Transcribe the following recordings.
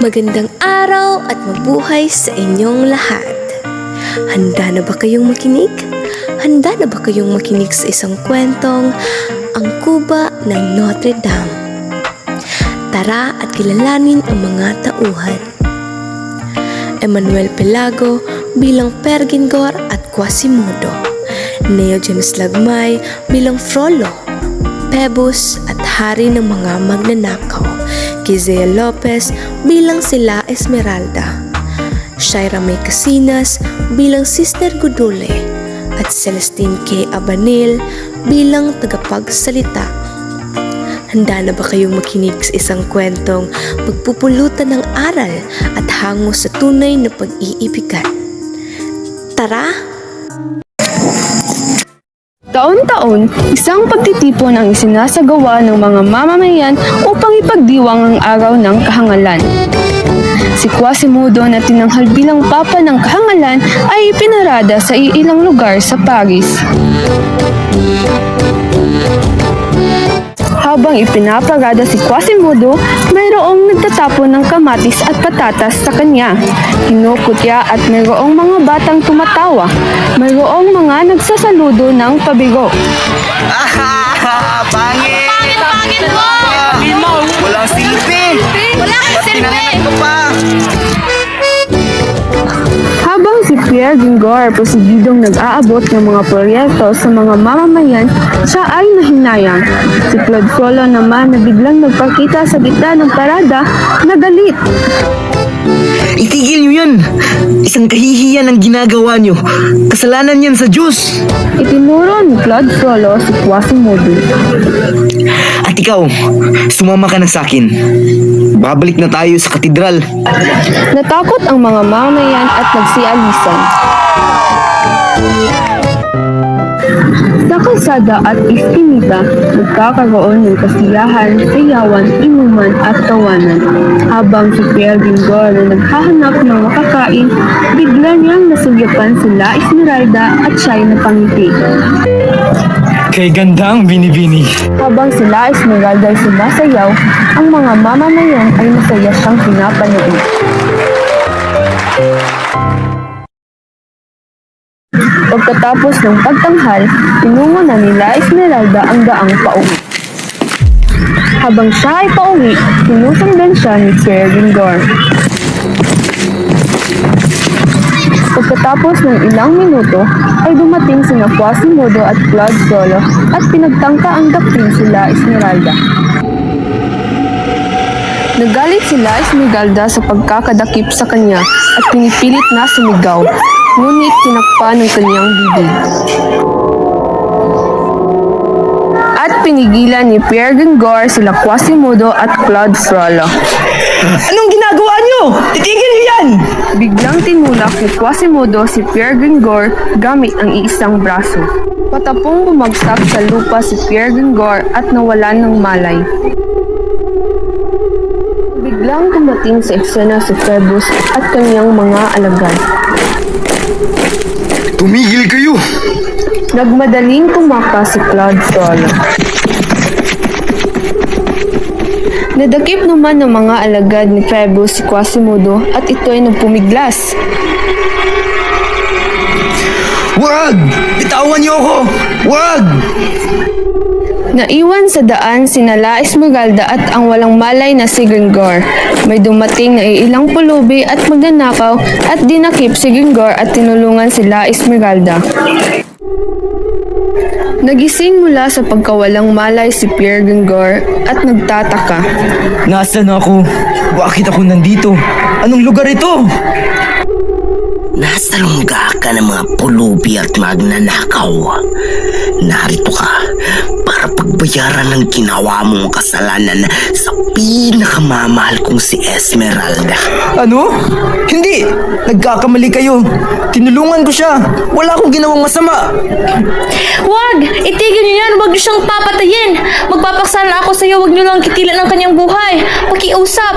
Magandang araw at mabuhay sa inyong lahat. Handa na ba kayong makinig? Handa na ba kayong makinig sa isang kwentong Ang Kuba ng Notre Dame? Tara at kilalanin ang mga tauhan. Emmanuel Pelago bilang Pergingor at Quasimodo. Neo James Lagmay bilang Frollo. Pebus at Hari ng mga Magnanakaw. Kizea Lopez bilang sila Esmeralda. Shaira May Casinas bilang Sister Gudule at Celestine K. Abanil bilang tagapagsalita. Handa na ba kayong makinig sa isang kwentong magpupulutan ng aral at hango sa tunay na pag-iibigan? Tara! Taon-taon, isang pagtitipon ang isinasagawa ng mga mamamayan upang ipagdiwang ang araw ng kahangalan. Si Quasimodo na tinanghal bilang papa ng kahangalan ay ipinarada sa iilang lugar sa Paris. Habang ipinaparada si Quasimodo, mayroong nagtatapon ng kamatis at patatas sa kanya. Kinukutya at mayroong mga batang tumatawa. Mayroong mga nagsasaludo ng pabigo. Ah, pangit! Pangit, pangit mo! Walang silbi! Wala kang Tinanganak silbi! Pierre Gingor prosigidong nag-aabot ng mga proyekto sa mga mamamayan, siya ay nahinayang. Si Claude Frollo naman na biglang nagpakita sa gitna ng parada, nagalit. Itigil niyo yan! Isang kahihiyan ang ginagawa niyo. Kasalanan yan sa Diyos. Itinuro ni Claude Frollo si Quasimodo. At ikaw, sumama ka na sa akin. Babalik na tayo sa katedral. Natakot ang mga mamamayan at nagsialisan. Kalsada at iskinita, nagkakaroon ng kasiyahan, sayawan, inuman at tawanan. Habang si Pierre Gingor na naghahanap ng makakain, bigla niyang nasugyapan sila Esmeralda at siya'y napangiti. Kay gandang binibini. Habang sila Esmeralda ay sumasayaw, ang mga mamamayan ay masaya siyang pinapanood. Pagkatapos ng pagtanghal, tinungo na nila Esmeralda ang daang pauwi. Habang siya ay pauwi, sinusundan siya ni Pierre Gingor. Pagkatapos ng ilang minuto, ay dumating sina Quasimodo at Claude Frollo at pinagtangka ang dakpin sila Esmeralda. Nagalit sila Esmeralda sa pagkakadakip sa kanya at pinipilit na sumigaw, ngunit tinakpan ng kanyang bibig. At pinigilan ni Pierre Gingor sila Quasimodo at Claude Frollo. Anong ginagawa niyo? Titigil niyo yan! Biglang tinulak ni Quasimodo si Pierre Gingor gamit ang iisang braso. Patapong bumagsak sa lupa si Pierre Gingor at nawalan ng malay. Biglang dumating sa eksena si Phoebus at kanyang mga alagad. Tumigil kayo! Nagmadaling tumakas si Claude Frollo. Nadakip naman ng mga alagad ni Phoebus si Quasimodo at ito ay nagpumiglas. Wag! Bitawan niyo ako! Wag! Naiwan sa daan sinala Esmeralda at ang walang malay na si Gringor. May dumating na ilang pulubi at magnanakaw at dinakip si Gringor at tinulungan sila Esmeralda. Nagising mula sa pagkawalang malay si Pierre Gingor at nagtataka. Nasaan ako? Bakit ako nandito? Anong lugar ito? Nasa lungga ka ng mga pulubi at magnanakaw. Narito ka para pagbayaran ng ginawa mong kasalanan sa pinakamamahal kong si Esmeralda. Ano? Hindi! Nagkakamali kayo. Tinulungan ko siya. Wala akong ginawang masama. Wag! Itigil niyo yan! Huwag niyo siyang papatayin! Magpapaksala ako sa iyo, huwag niyo lang kitilan ang kanyang buhay! Pakiusap!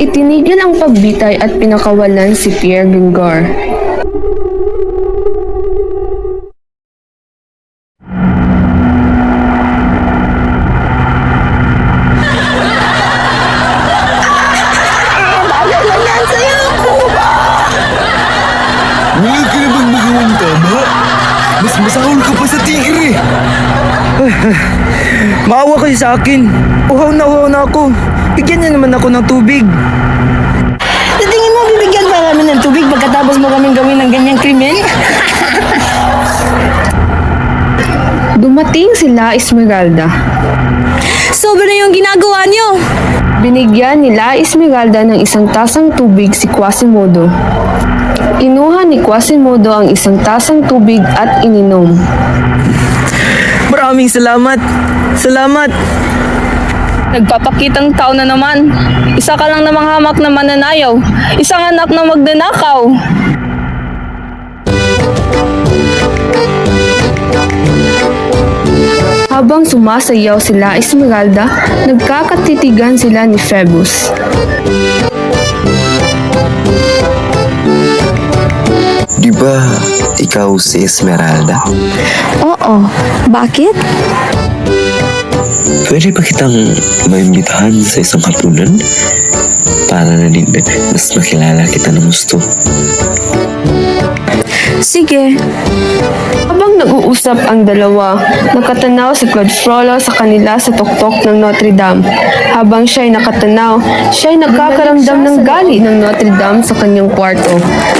Itinigil ang pagbitay at pinakawalan si Pierre Gingor. Wala ka na bang magawang tama? Mas ka pa sa tigre! Maawa kayo sa akin. Uhaw na uhaw na ako. Bigyan niyo naman ako ng tubig. Sa tingin mo, bibigyan pa namin ng tubig pagkatapos mo kaming gawin ng ganyang krimen? Dumating sila Esmeralda. Sobra na yung ginagawa niyo! Binigyan nila Esmeralda ng isang tasang tubig si Quasimodo. Inuha ni Quasimodo ang isang tasang tubig at ininom. Maraming salamat. Salamat. Nagpapakitang tao na naman. Isa ka lang namang hamak na mananayaw. Isang anak na magnanakaw. Habang sumasayaw sila Esmeralda, nagkakatitigan sila ni Phoebus. Di ba ikaw si Esmeralda? Oo, bakit? Pwede ba kitang maimbitahan sa isang hapunan? Para na din mas makilala kita ng gusto. Sige, Habang nag-uusap ang dalawa, nakatanaw si Claude Frollo sa kanila sa tuktok ng Notre Dame. Habang siya'y nakatanaw, siya'y nagkakaramdam ng galit ng Notre Dame sa kanyang kwarto.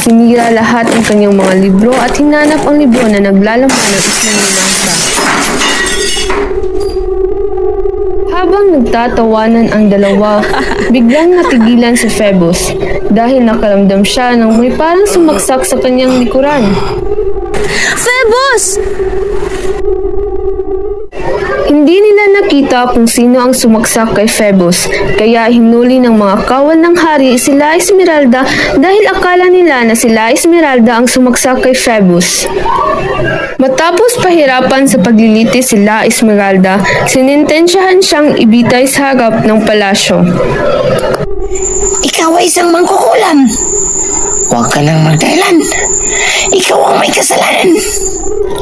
Sinira lahat ng kanyang mga libro at hinanap ang libro na naglalaman ng isang. Nagtatawanan ang dalawa, biglang natigilan si Phoebus dahil nakaramdam siya ng may parang sumaksak sa kanyang likuran. Phoebus! Hindi nila nakita kung sino ang sumaksak kay Phoebus, kaya hinuli ng mga kawal ng hari sila Esmeralda dahil akala nila na sila Esmeralda ang sumaksak kay Phoebus. Matapos pahirapan sa paglilitis sila Esmeralda, sinintensyahan siyang ibitay sa harap ng palasyo. Ikaw ay isang mangkukulam. Huwag ka nang magdahilan. Ikaw ang may kasalanan.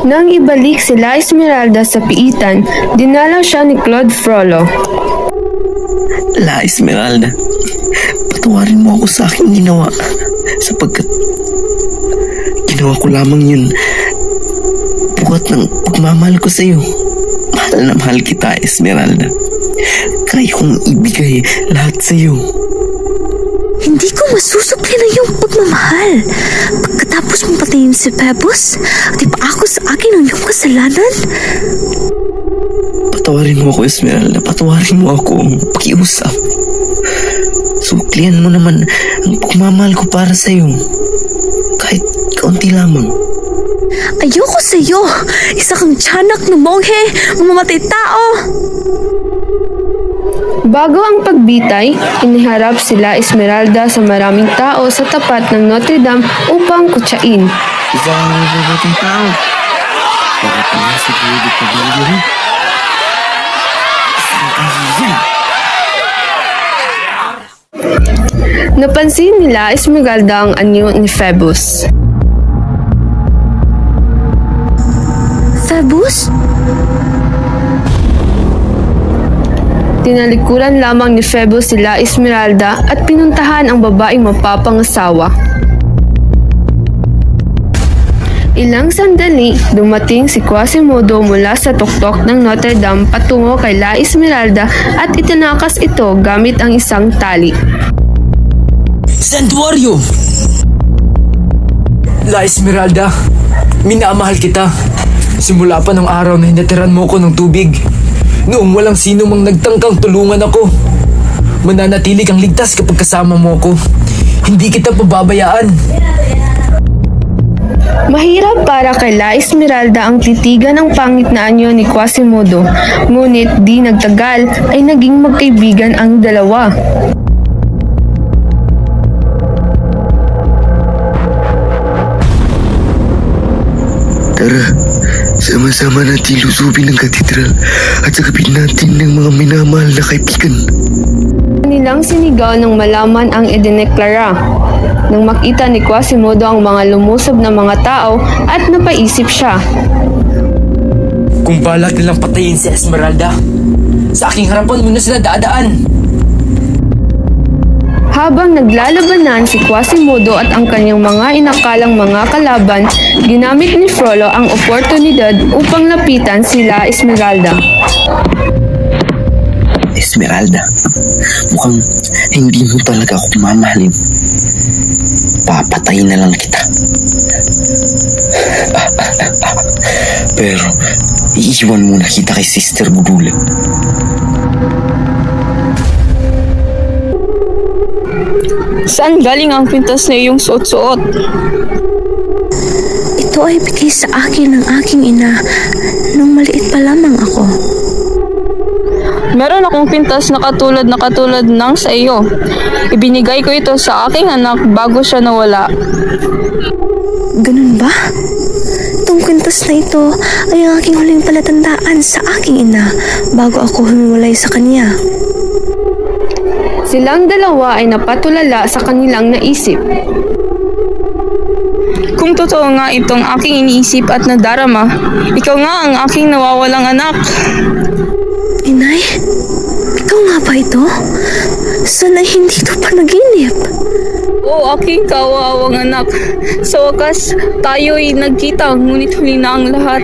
Nang ibalik sila Esmeralda sa piitan, dinalaw siya ni Claude Frollo. La Esmeralda, patawarin mo ako sa aking ginawa sapagkat ginawa ko lamang yun buhat ng pagmamahal ko sa iyo. Mahal na mahal kita, Esmeralda. Kaya kong ibigay lahat sa iyo. Hindi ko masusukli na yung pagmamahal. Pagkatapos mong patayin si Pebos, di ba ako sa akin ang iyong kasalanan? Patawarin mo ako, Esmeralda. Patawarin mo ako. Pakiusap. Suklian mo naman ang pagmamahal ko para sa iyo. Kahit kaunti lamang. Ayoko sa iyo. Isa kang tiyanak na monghe, mamamatay tao. Bago ang pagbitay, iniharap sila Esmeralda sa maraming tao sa tapat ng Notre Dame upang kutsain. Isang mabubuting tao. Bakit pala sa bulit na bulit rin? Isang kahiyan. Napansin nila Esmeralda ang anyo ni Phoebus. Pebos? Tinalikuran lamang ni Phoebus sila Esmeralda at pinuntahan ang babaeng mapapangasawa. Ilang sandali, dumating si Quasimodo mula sa tuktok ng Notre Dame patungo kay La Esmeralda at itinakas ito gamit ang isang tali. Santuario! La Esmeralda, minamahal kita. Simula pa ng araw na hinatiran mo ko ng tubig. Noong walang sino mang nagtangkang tulungan ako. Mananatili kang ligtas kapag kasama mo ko. Hindi kita pababayaan. Mahirap para kay La Esmeralda ang titigan ng pangit na anyo ni Quasimodo, ngunit di nagtagal ay naging magkaibigan ang dalawa. Tara, sama-sama natin lusubin ang katedral at sagapin natin ng mga minamahal na kaibigan. Nilang sinigaw nang malaman ang idineklara. Nang makita ni Quasimodo ang mga lumusob na mga tao at napaisip siya. Kung balak nilang patayin si Esmeralda, sa aking harapan mo na sila dadaan. Habang naglalabanan si Quasimodo at ang kanyang mga inakalang mga kalaban, ginamit ni Frollo ang oportunidad upang lapitan sila Esmeralda. Esmeralda, mukhang hindi mo talaga ako mamahalin. Papatayin na lang kita. Pero, iiwan muna kita kay Sister Budula. Saan galing ang pintas na iyong suot-suot? Ito ay bigay sa akin ng aking ina nung maliit pa lamang ako. Meron akong pintas na katulad na katulad ng sa iyo. Ibinigay ko ito sa aking anak bago siya nawala. Ganun ba? Itong kwintas na ito ay ang aking huling palatandaan sa aking ina bago ako humiwalay sa kanya. Silang dalawa ay napatulala sa kanilang naisip. Kung totoo nga itong aking iniisip at nadarama, ikaw nga ang aking nawawalang anak. Inay, ikaw nga ba ito? Sana hindi ito panaginip. Oo, aking kawawang anak. Sa wakas, tayo'y nagkita, ngunit huli na ang lahat.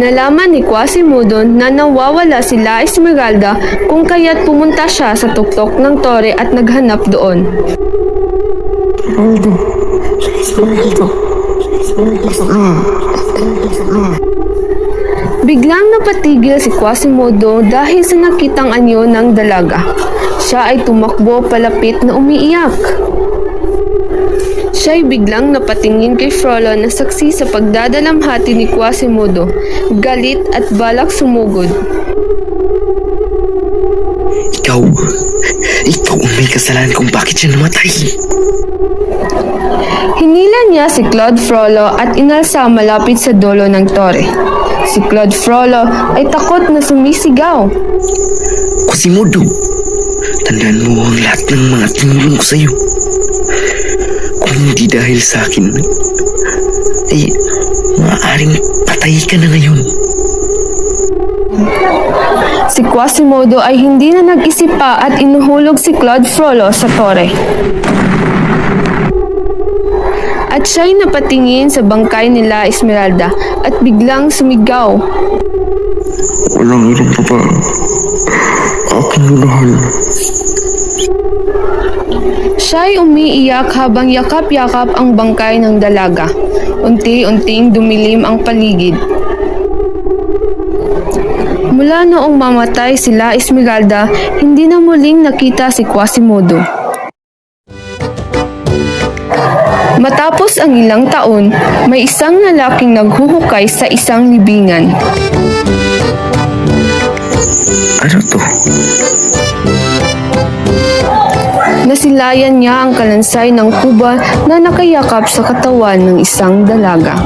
Nalaman ni Quasimodo na nawawala sila Esmeralda kung kaya't pumunta siya sa tuktok ng tore at naghanap doon. Biglang napatigil si Quasimodo dahil sa nakitang anyo ng dalaga. Siya ay tumakbo palapit na umiiyak. Siya ay biglang napatingin kay Frollo na saksi sa pagdadalamhati ni Quasimodo, galit at balak sumugod. Ikaw, ikaw ang may kasalanan kung bakit siya namatay. Hinila niya si Claude Frollo at inalsa malapit sa dulo ng tore. Si Claude Frollo ay takot na sumisigaw. Quasimodo, tandaan mo ang lahat ng mga tinulong ko sa'yo. Kung hindi dahil sa akin, ay maaaring patay ka na ngayon. Si Quasimodo ay hindi na nag-isip pa at inuhulog si Claude Frollo sa tore. At siya'y napatingin sa bangkay nila Esmeralda at biglang sumigaw. Walang ibang babae. Aking minahal. Siya'y umiiyak habang yakap-yakap ang bangkay ng dalaga. Unti-unting dumilim ang paligid. Mula noong mamatay sila Esmeralda, hindi na muling nakita si Quasimodo. Matapos ang ilang taon, may isang lalaking naghuhukay sa isang libingan. Ano to? Nasilayan niya ang kalansay ng kuba na nakayakap sa katawan ng isang dalaga.